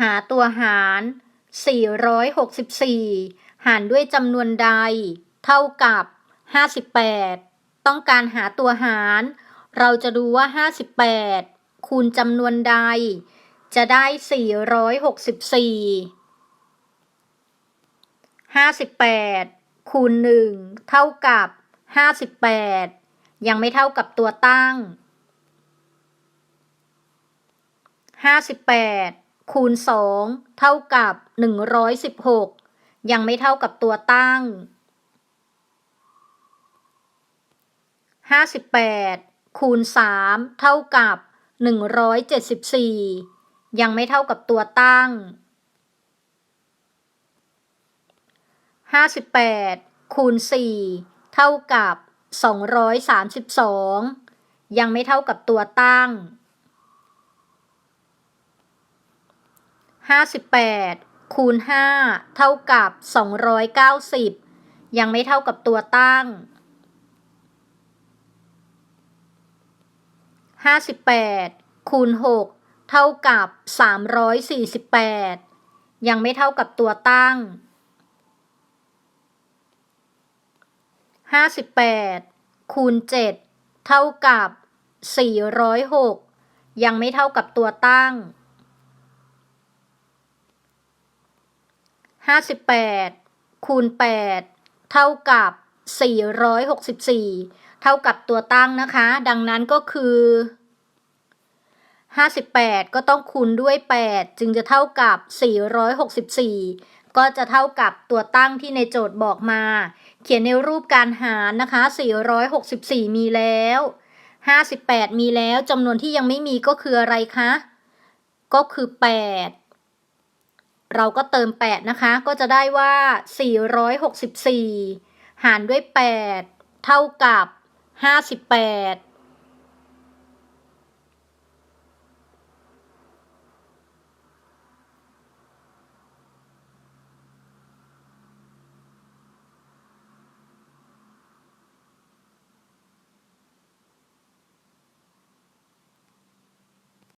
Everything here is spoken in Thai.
หาตัวหาร 464 หารด้วยจำนวนใด เท่ากับ 58 ต้องการหาตัวหาร เราจะดูว่า 58 คูณจำนวนใด จะได้ 464 58 คูณ 1 เท่ากับ 58 ยังไม่เท่ากับตัวตั้ง 58 คูณ 2 เท่ากับ 116 ยังไม่เท่ากับตัวตั้ง 58 คูณ 3 เท่ากับ 174 ยังไม่เท่ากับตัวตั้ง 58 คูณ 4 เท่ากับ 232 ยังไม่เท่ากับตัวตั้ง 58 คูณ 5 เท่ากับ 290 ยังไม่เท่ากับตัวตั้ง 58 คูณ 6 เท่ากับ 348 ยังไม่เท่ากับตัวตั้ง 58 คูณ 7 เท่ากับ 406 ยังไม่เท่ากับตัวตั้ง 58คูณ8เท่ากับ 464 เท่ากับตัวตั้งนะคะ ดังนั้นก็คือ 58 ก็ต้องคูณด้วย 8 จึงจะเท่ากับ 464 ก็จะเท่ากับตัวตั้งที่ในโจทย์บอกมา เขียนในรูปการหารนะคะ 464 มีแล้ว 58 มีแล้วจำนวนที่ยังไม่มีก็คืออะไรคะ ก็คือ 8 เราก็เติม 8 นะคะ ก็จะได้ว่า 464 หารด้วย 8 เท่ากับ 58